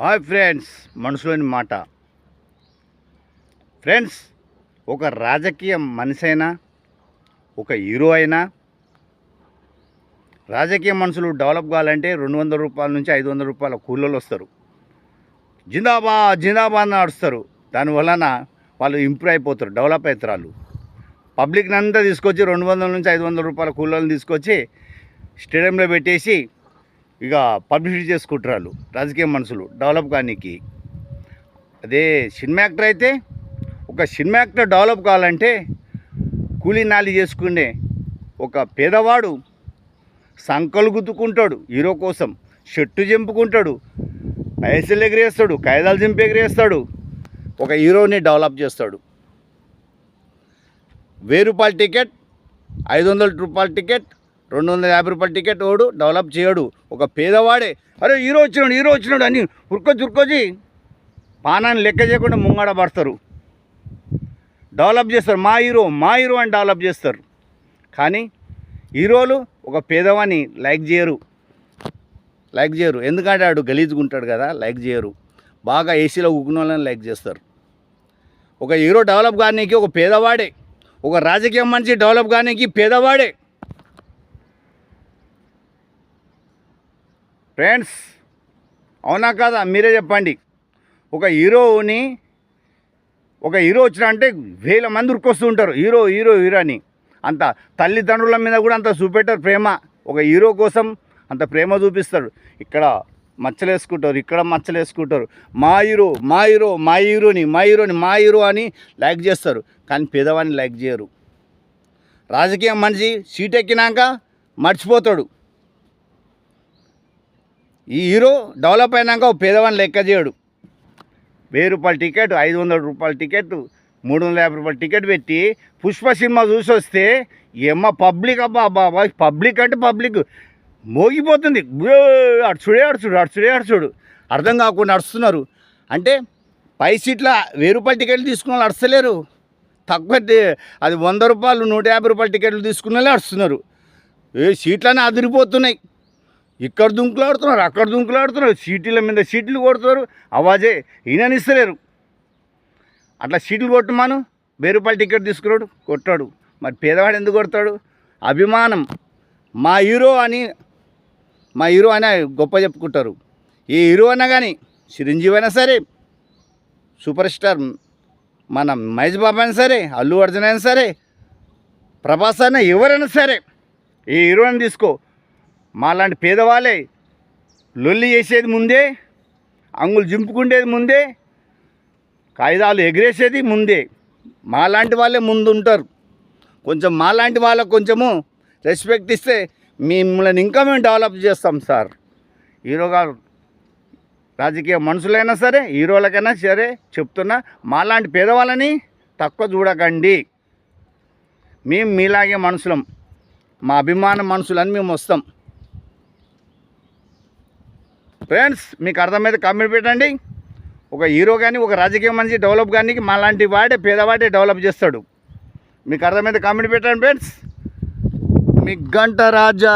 Hi friends మనసులోని మాట. Friends ఒక రాజకీయ మనిషైనా ఒక హీరో అయినా రాజకీయ మనుషులు డెవలప్ కావాలంటే రెండు వందల రూపాయల నుంచి ఐదు వందల రూపాయల కూలీలు వస్తారు. జిందాబాద్ జిందాబాద్ అని నడుస్తారు. దానివలన వాళ్ళు ఇంప్రూవ్ అయిపోతారు డెవలప్ అవుతారు వాళ్ళు. పబ్లిక్ని అంతా తీసుకొచ్చి రెండు వందల నుంచి ఐదు వందల రూపాయల కూలీలను తీసుకొచ్చి స్టేడియంలో పెట్టేసి ఇక పబ్లిసిటీ చేసుకుంటారు రాజకీయ మనుషులు డెవలప్ కానీకి. అదే సినిమా యాక్టర్ అయితే ఒక సినిమా యాక్టర్ డెవలప్ కావాలంటే కూలీ నాలి చేసుకునే ఒక పేదవాడు సంకలు గుద్దుకుంటాడు హీరో కోసం. షర్టు చెంపుకుంటాడు పైసలు ఎగిరేస్తాడు కాయిదాలు చింపి ఎగిరేస్తాడు ఒక హీరోని డెవలప్ చేస్తాడు. వెయ్యి రూపాయల టికెట్ ఐదు వందల రూపాయల టికెట్ రెండు వందల యాభై రూపాయల టికెట్ ఓడు డెవలప్ చేయడు. ఒక పేదవాడే అరే హీరో వచ్చినాడు హీరో వచ్చినాడు అని ఉరుకొచ్చి ఉరుకొచ్చి పానాన్ని లెక్క చేయకుండా ముంగడ పడతారు. డెవలప్ చేస్తారు. మా హీరో మా హీరో అని డెవలప్ చేస్తారు. కానీ హీరోలు ఒక పేదవాని లైక్ చేయరు. లైక్ చేయరు. ఎందుకంటే ఆడు గలీజ్గా ఉంటాడు కదా లైక్ చేయరు. బాగా ఏసీలో ఉగ్గిన వాళ్ళని లైక్ చేస్తారు. ఒక హీరో డెవలప్ కానీకి ఒక పేదవాడే ఒక రాజకీయ మనిషి డెవలప్ కానీకి పేదవాడే. ఫ్రెండ్స్ అవునా కాదా? మీరే చెప్పండి. ఒక హీరోని ఒక హీరో వచ్చిన అంటే వేల మంది ఉరికొస్తూ ఉంటారు హీరో హీరో హీరో అని అంత తల్లిదండ్రుల మీద కూడా అంత చూపెట్టారు ప్రేమ. ఒక హీరో కోసం అంత ప్రేమ చూపిస్తాడు ఇక్కడ మచ్చలేసుకుంటారు ఇక్కడ మచ్చలేసుకుంటారు. మా హీరో మా హీరో మా హీరోని మా హీరోని మా హీరో అని లైక్ చేస్తారు. కానీ పేదవాడిని లైక్ చేయరు. రాజకీయ మనిషి సీట్ ఎక్కినాక మర్చిపోతాడు. ఈ హీరో డెవలప్ అయినాక ఓ పేదవాడిని లెక్క చేయడు. వెయ్యి రూపాయల టికెట్ ఐదు వందల రూపాయల టికెట్ మూడు వందల యాభై రూపాయల టికెట్ పెట్టి పుష్ప సినిమా చూసి వస్తే ఏమ్మ పబ్లిక్ అబ్బా అబ్బా పబ్లిక్ అంటే పబ్లిక్. మోగిపోతుంది. అటు చూడే అటు చూడు అటు చూడే అటు చూడు. అర్థం కాకుండా నడుస్తున్నారు. అంటే పై సీట్ల వెయ్యి రూపాయల టికెట్లు తీసుకున్న వాళ్ళు నడుస్తలేరు. తక్కువ అది వంద రూపాయలు నూట యాభై రూపాయల టికెట్లు తీసుకున్న వాళ్ళే నడుస్తున్నారు. ఏ సీట్లనే అదిరిపోతున్నాయి. ఇక్కడ దుంకులాడుతున్నారు అక్కడ దుంకులాడుతున్నారు. సీట్ల మీద సీట్లు కొడుతున్నారు. అవాజే ఈయననిస్తలేరు. అట్లా సీట్లు కొట్టమాను వెయ్యి టికెట్ తీసుకున్నాడు కొట్టాడు. మరి పేదవాడు ఎందుకు కొడతాడు? అభిమానం. మా హీరో అని మా హీరో అని గొప్ప చెప్పుకుంటారు. ఏ హీరో అయినా కానీ చిరంజీవి అయినా సరే సూపర్ స్టార్ మన మహేష్ బాబు అయినా సరే అల్లు అర్జున్ అయినా సరే ప్రభాస్ అయినా ఎవరైనా సరే ఏ హీరోని తీసుకో. మాలాంటి పేదవాళ్ళే లొల్లి చేసేది ముందే అంగులు జింపుకుండేది ముందే కాగితాలు ఎగిరేసేది ముందే మాలాంటి వాళ్ళే ముందు ఉంటారు కొంచెం మాలాంటి వాళ్ళకు కొంచెము రెస్పెక్ట్ ఇస్తే మిమ్మల్ని ఇంకా మేము డెవలప్ చేస్తాం సార్. హీరో గారు రాజకీయ మనుషులైనా సరే హీరోలకైనా సరే చెప్తున్నా మాలాంటి పేదవాళ్ళని తక్కువ చూడకండి. మేము మీలాగే మనుషులం. మా అభిమాన మనుషులని మేము వస్తాం. ఫ్రెండ్స్ మీకు అర్థమైతే కమెంట్ పెట్టండి. ఒక హీరో కానీ ఒక రాజకీయ మనిషి డెవలప్ కానీ మాలాంటి వాడే పేదవాడే డెవలప్ చేస్తాడు. మీకు అర్థమైతే కామెంట్ పెట్టండి ఫ్రెండ్స్. మీ గంట రాజా.